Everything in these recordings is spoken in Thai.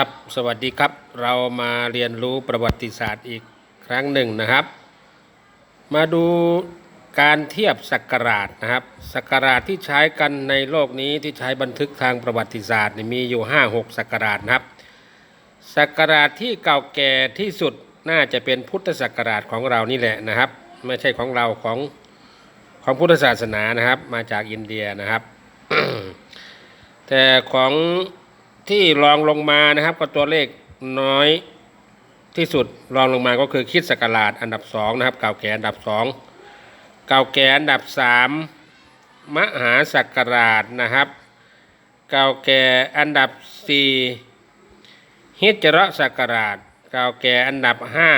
ครับสวัสดีครับเรามาเรียนรู้ประวัติศาสตร์อีกครั้งหนึ่งนะครับ มาดูการเทียบศักราชนะครับศักราชที่ใช้กันในโลกนี้ที่ใช้บันทึกทางประวัติศาสตร์มีอยู่ 5-6ศักราชนะครับศักราชที่เก่าแก่ที่สุดน่าจะเป็นพุทธศักราชของเรานี่แหละนะครับ ไม่ใช่ของเราของของพุทธศาสนานะครับ มาจากอินเดียนะครับ แต่ของ ที่รองลงมานะครับ ก็ตัวเลขน้อยที่สุดรองลงมาก็คือคิดศักราชอันดับสองนะครับเก่าแก่อันดับสองเก่าแก่อันดับสามมหาศักราชนะครับ เก่าแก่อันดับสี่ฮิจรศักราช เก่าแก่อันดับห้า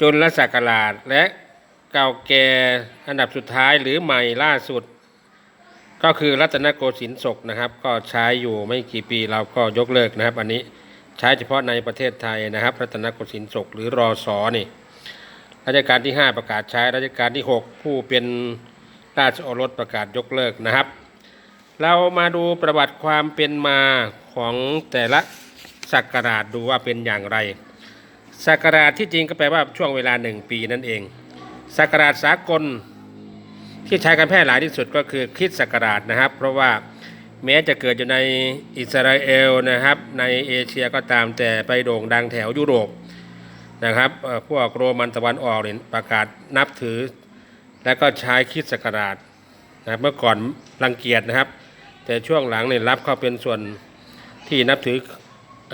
จุลศักราชและเก่าแก่อันดับสุดท้ายหรือใหม่ล่าสุด ก็คือรัตนโกสินทร์ศกนะครับ ก็ใช้อยู่ไม่กี่ปีเราก็ยกเลิกนะครับ อันนี้ใช้เฉพาะในประเทศไทยนะครับ รัตนโกสินทร์ศกหรือรอสอนี่รัชกาลที่ 5 ประกาศใช้รัชกาลที่ 6 ผู้เป็นราชโอรสประกาศยกเลิกนะครับ เรามาดูประวัติความเป็นมาของแต่ละศักราชดูว่าเป็นอย่างไรศักราชที่จริงก็แปลว่าช่วงเวลาหนึ่งปีนั่นเองศักราชสากล ที่ใช้กันแพร่หลายที่สุดก็คือคริสต์ศักราชนะครับ เพราะว่าแม้จะเกิดอยู่ในอิสราเอลนะครับ ในเอเชียก็ตามแต่ไปโด่งดังแถวยุโรปนะครับเอ่อพวกโรมันตะวันออกเนี่ยประกาศนับถือ และก็ใช้คริสต์ศักราชนะครับเมื่อก่อนรังเกียจนะครับ แต่ช่วงหลังเนี่ยรับเข้าเป็นส่วนที่นับถือ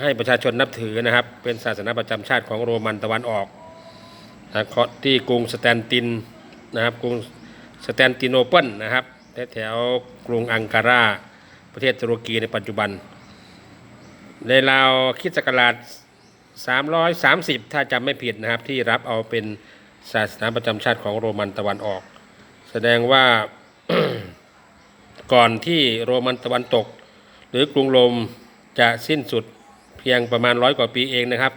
ให้ประชาชนนับถือนะครับ เป็นศาสนาประจำชาติของโรมันตะวันออกนะที่กรุงสแตนตินนะครับกรุง สแตนติโนเปิลนะครับแถวแถวกรุงอังการา ประเทศตุรกีในปัจจุบัน ในราวคิดศักราช 330 ถ้าจำไม่ผิดนะครับ ที่รับเอาเป็นศาสนาประจำชาติของโรมันตะวันออก แสดงว่าก่อนที่โรมันตะวันตก หรือกรุงโรมจะสิ้นสุดเพียงประมาณร้อยกว่าปีเองนะครับ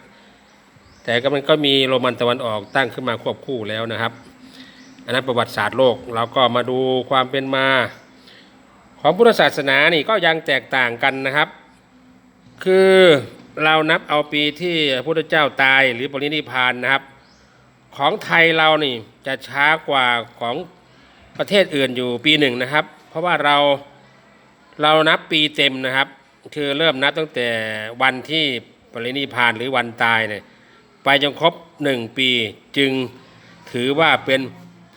แต่ก็มันก็มีโรมันตะวันออกตั้งขึ้นมาควบคู่แล้วนะครับ อันนั้นประวัติศาสตร์โลกเราก็มาดูความเป็นมา ของพุทธศาสนานี่ก็ยังแตกต่างกันนะครับ คือเรานับเอาปีที่พระพุทธเจ้าตายหรือปรินิพานนะครับ ของไทยเรานี่จะช้ากว่าของประเทศอื่นอยู่ปีหนึ่งนะครับ เพราะว่าเราเรานับปีเต็มนะครับ คือเริ่มนับตั้งแต่วันที่ปรินิพานหรือวันตายเนี่ยไปจนครบหนึ่งปีจึงถือว่าเป็น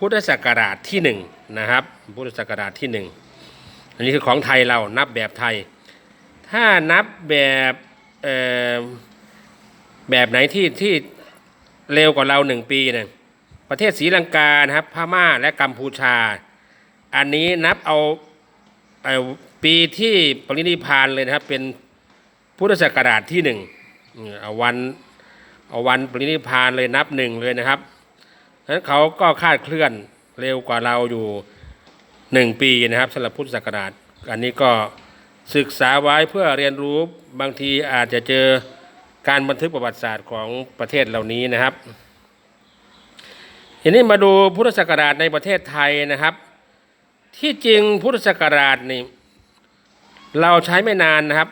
พุทธศักราชที่หนึ่งนะครับพุทธศักราชที่หนึ่งอันนี้คือของไทยเรานับแบบไทย ถ้านับแบบแบบไหนที่ที่เร็วกว่าเราหนึ่งปีเนี่ยประเทศศรีลังกานะครับพม่าและกัมพูชา อันนี้นับเอาเอาปีที่ปรินิพานเลยนะครับเป็นพุทธศักราชที่หนึ่งเอาวันเอาวันปรินิพานเลยนับหนึ่งเลยนะครับ ฉะนั้นเขาก็คาดเคลื่อนเร็วกว่าเราอยู่หนึ่งปีนะครับสำหรับพุทธศักราช อันนี้ก็ศึกษาไว้เพื่อเรียนรู้บางทีอาจจะเจอการบันทึกประวัติศาสตร์ของประเทศเหล่านี้นะครับทีนี้มาดูพุทธศักราชในประเทศไทยนะครับ ที่จริงพุทธศักราชนี่เราใช้ไม่นานนะครับ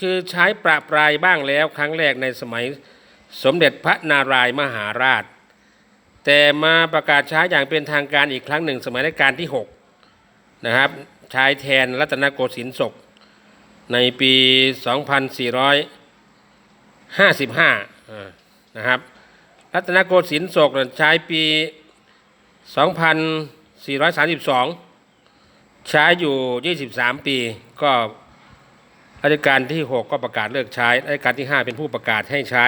คือใช้ประปรายบ้างแล้วครั้งแรกในสมัยสมเด็จพระนารายณ์มหาราช แต่มาประกาศใช้อย่างเป็นทางการอีกครั้งหนึ่ง สมัยรัชกาลที่ 6 นะครับใช้แทนรัตนโกสินทร์ศก ในปี 2455 นะครับ รัตนโกสินทร์ศกใช้ปี 2432 ใช้อยู่ 23 ปีก็รัชกาลที่ 6 ก็ประกาศเลิกใช้รัชกาลที่ 5 เป็นผู้ประกาศให้ใช้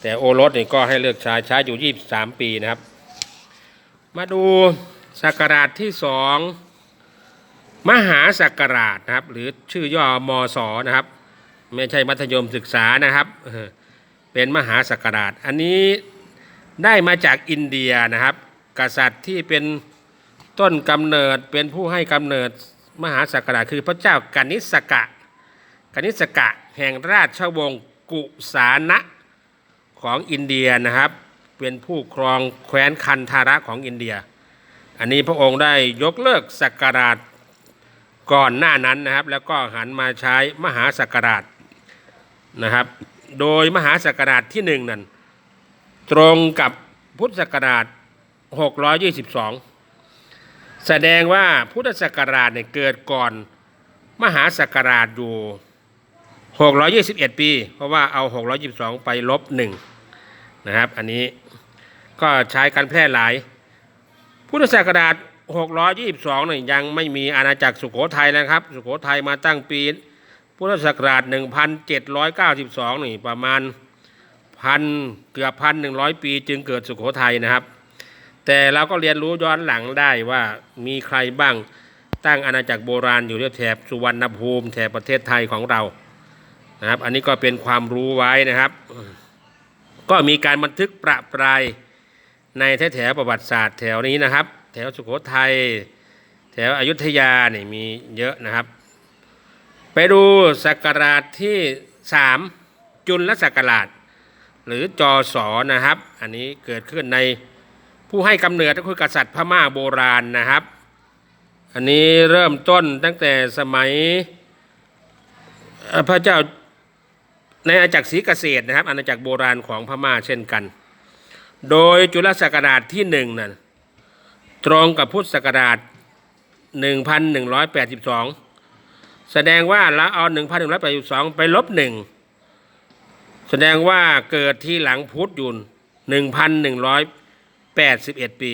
แต่โอรสนี่ก็ให้เลือกใช้ใช้อยู่ 23 ปีนะครับ มาดูศักราชที่สองมหาศักราชนะครับ หรือชื่อย่อมอสอนะครับ ไม่ใช่มัธยมศึกษานะครับ เป็นมหาศักราช อันนี้ได้มาจากอินเดียนะครับ กษัตริย์ที่เป็นต้นกำเนิดเป็นผู้ให้กำเนิดมหาศักราชคือพระเจ้ากนิสกะกนิสกะแห่งราชวงศ์กุสานะ ของอินเดียนะครับ เป็นผู้ครองแคว้นคันธาระของอินเดีย อันนี้พระองค์ได้ยกเลิกศักราชก่อนหน้านั้นนะครับ แล้วก็หันมาใช้มหาศักราชนะครับ โดยมหาศักราชที่หนึ่งนั้นตรงกับพุทธศักราช 622 แสดงว่าพุทธศักราชเนี่ยเกิดก่อนมหาศักราชอยู่ 621ปี เพราะว่าเอา622ไปลบหนึ่งนะครับ อันนี้ก็ใช้การแพร่หลาย พุทธศักราช622เนี่ยยังไม่มีอาณาจักรสุโขทัยนะครับ สุโขทัยมาตั้งปี พุทธศักราช 1792นี่ประมาณพันเกือบพันหนึ่งร้อยปี จึงเกิดสุโขทัยนะครับ แต่เราก็เรียนรู้ย้อนหลังได้ว่ามีใครบ้างตั้งอาณาจักรโบราณอยู่ที่แถบสุวรรณภูมิแถบประเทศไทยของเรา นะครับ อันนี้ก็เป็นความรู้ไว้นะครับ ก็มีการบันทึกประปรายในแถวแถวประวัติศาสตร์แถวนี้นะครับ แถวสุโขทัยแถวอยุธยาเนี่ยมีเยอะนะครับ ไปดูศักราชที่สามจุลศักราช หรือจอสอนะครับ อันนี้เกิดขึ้นในผู้ให้กำเนิดก็คือกษัตริย์พม่าโบราณนะครับ อันนี้เริ่มต้นตั้งแต่สมัยพระเจ้า ในอาณาจักรศรีเกษตรนะครับอาณาจักรโบราณของพม่าเช่นกัน โดยจุลศักราชที่หนึ่งนั้นตรงกับพุทธศักราช 1182 แสดงว่าเราเอา 1,182 ไปลบหนึ่งแสดงว่าเกิดที่หลังพุทธยุน1,181 ปี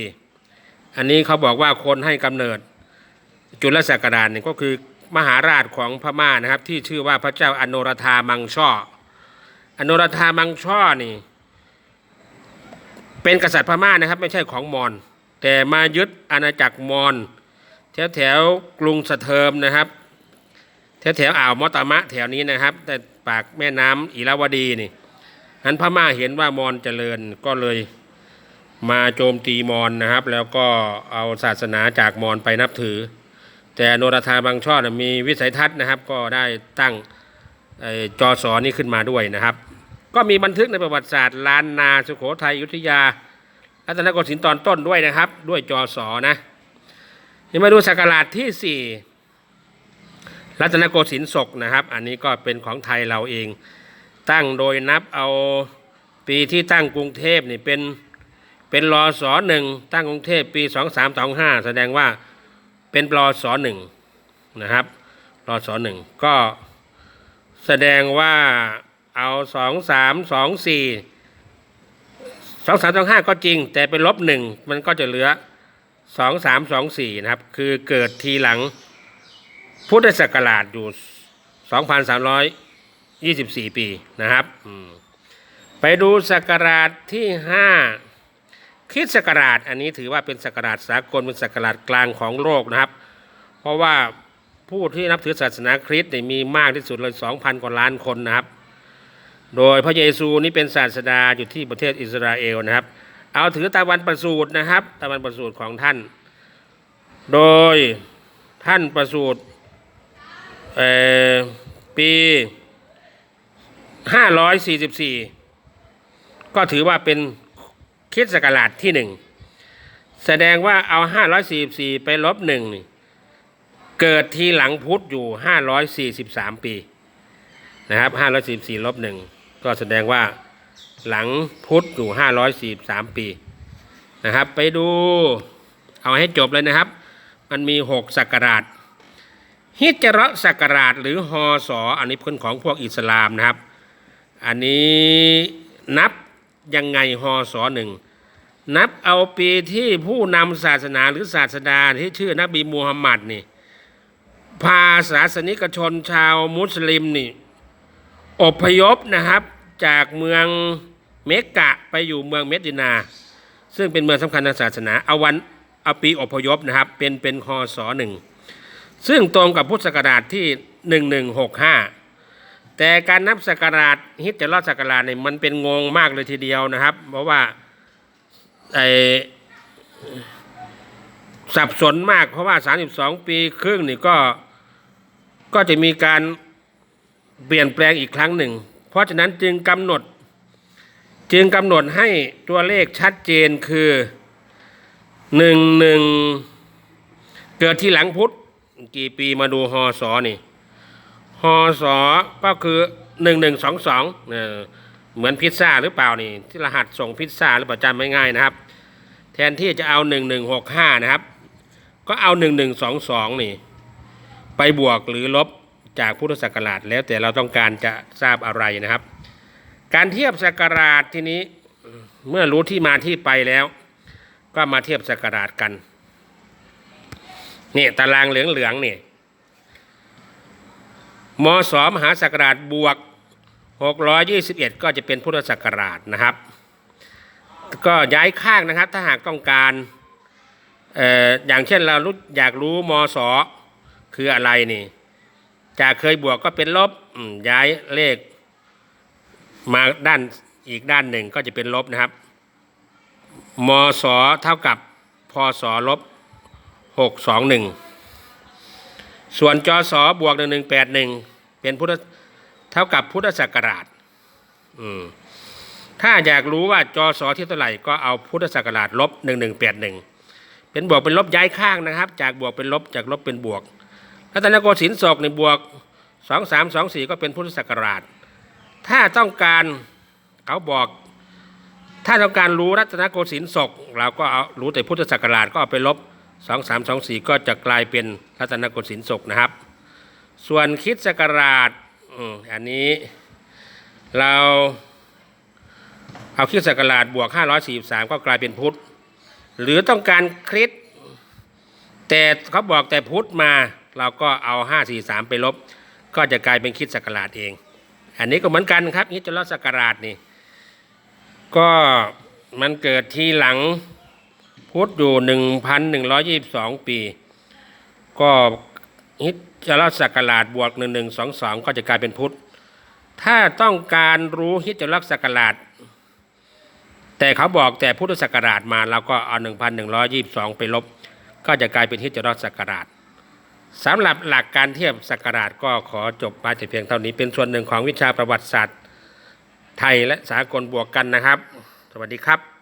อันนี้เขาบอกว่าคนให้กำเนิดจุลศักราชเนี่ยก็คือมหาราชของพม่านะครับที่ชื่อว่าพระเจ้าอโนรธามังช่อ อโนรธามังช่อนี่ เป็นกษัตริย์พม่านะครับ ไม่ใช่ของมอญแต่มายึดอาณาจักรมอญแถวแถวๆกรุงสะเทิมนะครับ แถวแถวๆอ่าวมอตามะแถวนี้นะครับ แต่ปากแม่น้ำอิราวดีนี่อันพม่าเห็นว่ามอญเจริญก็เลยมาโจมตีมอญนะครับ แล้วก็เอาศาสนาจากมอญไปนับถือ แต่โนราธาบางช่อนะมีวิสัยทัศน์นะครับ ก็ได้ตั้ง จอสอนี้ขึ้นมาด้วยนะครับ ก็มีบันทึกในประวัติศาสตร์ล้านนาสุโขทัยยุทธยารัตนโกสินทร์ตอนต้นด้วยนะครับ ด้วยจอสอนะนี่มาดูสักราชที่สี่รัตนโกสินทร์ศกนะครับ อันนี้ก็เป็นของไทยเราเอง ตั้งโดยนับเอาปีที่ตั้งกรุงเทพนี่เป็นเป็นรอสอหนึ่งตั้งกรุงเทพปีสองสามสองห้าแสดงว่าเป็นรอสอหนึ่งนะครับรอสอหนึ่งก็ แสดงว่าเอาสองสามสองสี่สองสามสองห้าก็จริง แต่เป็นลบหนึ่งมันก็จะเหลือสองสามสองสี่นะครับ คือเกิดทีหลังพุทธศักราชอยู่2,324ปีนะครับไปดูศักราชที่5คริดศักราชอันนี้ถือว่าเป็นศักราชสากลเป็นศักราชกลางของโลกนะครับ เพราะว่า ผู้ที่นับถือศาสนาคริสต์เนี่ยมีมากที่สุดเลย2,000 กว่าล้านคนนะครับ โดยพระเยซูนี่เป็นศาสดาอยู่ที่ประเทศอิสราเอลนะครับ เอาถือตะวันประสูตินะครับตะวันประสูติของท่าน โดยท่านประสูติปีห้าร้อยสี่สิบสี่ก็ถือว่าเป็นคริดศักราชที่หนึ่งแสดงว่าเอาห้าร้อยสี่สี่ไปลบหนึ่งนี่ เกิดทีหลังพุทธอยู่ห้าร้อยสี่สิบสามปีนะครับห้าร้อยสี่สี่ลบหนึ่งก็แสดงว่าหลังพุทธอยู่ห้าร้อยสี่สามปีนะครับ ไปดูเอาให้จบเลยนะครับ มันมีหกศักราชฮิจเราะห์ศักราชหรือฮอสออันนี้เป็นของพวกอิสลามนะครับ อันนี้นับยังไงฮอสอหนึ่งนับเอาปีที่ผู้นำศาสนาหรือศาสดาที่ชื่อ นบีมูฮัมหมัดนี่ พาศาสนิกชนชาวมุสลิมนี่อพยพนะครับจากเมืองเมกกะไปอยู่เมืองเมดินา ซึ่งเป็นเมืองสำคัญทางศาสนาเอาวันเอาปีอพยพนะครับ เป็นเป็นฮอสอหนึ่งซึ่งตรงกับพุทธศักราชที่ 1165 แต่การนับศักราชฮิจเราะห์ศักราชเนี่ยมันเป็นงงมากเลยทีเดียวนะครับ เพราะว่าไอ สับสนมากเพราะว่า 32 ปีครึ่งนี่ก็ก็จะมีการเปลี่ยนแปลงอีกครั้งหนึ่ง เพราะฉะนั้นจึงกำหนด จึงกำหนดให้ตัวเลขชัดเจนคือหนึ่งหนึ่งเกิดที่หลังพุทธกี่ปีมาดูฮอสอนี่ฮอสอก็คือหนึ่งหนึ่งสองสองเหมือนพิซซ่าหรือเปล่านี่ ที่รหัสส่งพิซซ่าหรือเปล่าจำไม่ง่ายนะครับ แทนที่จะเอาหนึ่งหนึ่งหกห้านะครับ ก็เอาหนึ่งหนึ่งสองสองนี่ ไปบวกหรือลบจากพุทธศักราชแล้วแต่เราต้องการจะทราบอะไรนะครับ การเทียบศักราชทีนี้เมื่อรู้ที่มาที่ไปแล้ว ก็มาเทียบศักราชกันนี่ตารางเหลืองๆนี่มศมหาศักราชบวก 621 ก็จะเป็นพุทธศักราชนะครับ ก็ย้ายข้างนะครับถ้าหากต้องการ อย่างเช่นเรารู้อยากรู้มศคืออะไรนี่ จากเคยบวกก็เป็นลบย้ายเลข มาด้านอีกด้านหนึ่งก็จะเป็นลบนะครับมศเท่ากับพศลบหกสองหนึ่งส่วนจศบวกหนึ่งหนึ่งแปดหนึ่งเป็นพุทธเท่ากับพุทธศักราชถ้าอยากรู้ว่าจศที่เท่าไหร่ก็เอาพุทธศักราชลบหนึ่งหนึ่งแปดหนึ่ง เป็นบวกเป็นลบย้ายข้างนะครับ จากบวกเป็นลบจากลบเป็นบวกรัตนโกสินทร์ศกในบวกสองสามสองสี่ก็เป็นพุทธศักราช ถ้าต้องการเขาบอกถ้าต้องการรู้รัตนโกสินทร์ศกเราก็เอารู้แต่พุทธศักราชก็เอาไปลบ 2 3 2 4 ก็จะกลายเป็นรัตนโกสินทร์ศกนะครับ ส่วนคิดศักราชอันนี้เราเอาคิดศักราชบวก 543 ก็กลายเป็นพุทธ หรือต้องการคริสแต่เขาบอกแต่พุทธมา เราก็เอา543ไปลบ ก็จะกลายเป็นคริดศักราชเอง อันนี้ก็เหมือนกันครับฮิจรัศักราชนี่ก็มันเกิดที่หลังพุทธอยู่หนึ่งพันหนึ่งร้อยี่บสองปี ก็ฮิจรัศักราชบวกหนึ่งหนึ่งสองสองก็จะกลายเป็นพุทธถ้าต้องการรู้ฮิจรัศักราช แต่เขาบอกแต่พุทธศักราชมาเราก็เอาหนึ่งพันหนึ่งร้อยี่บสองไปลบ ก็จะกลายเป็นฮิจรัศักราชสำหรับหลักการเทียบศักราชก็ขอจบมาแต่เพียงเท่านี้เป็นส่วนหนึ่งของวิชาประวัติศาสตร์ ไทยและสากลบวกกันนะครับ สวัสดีครับ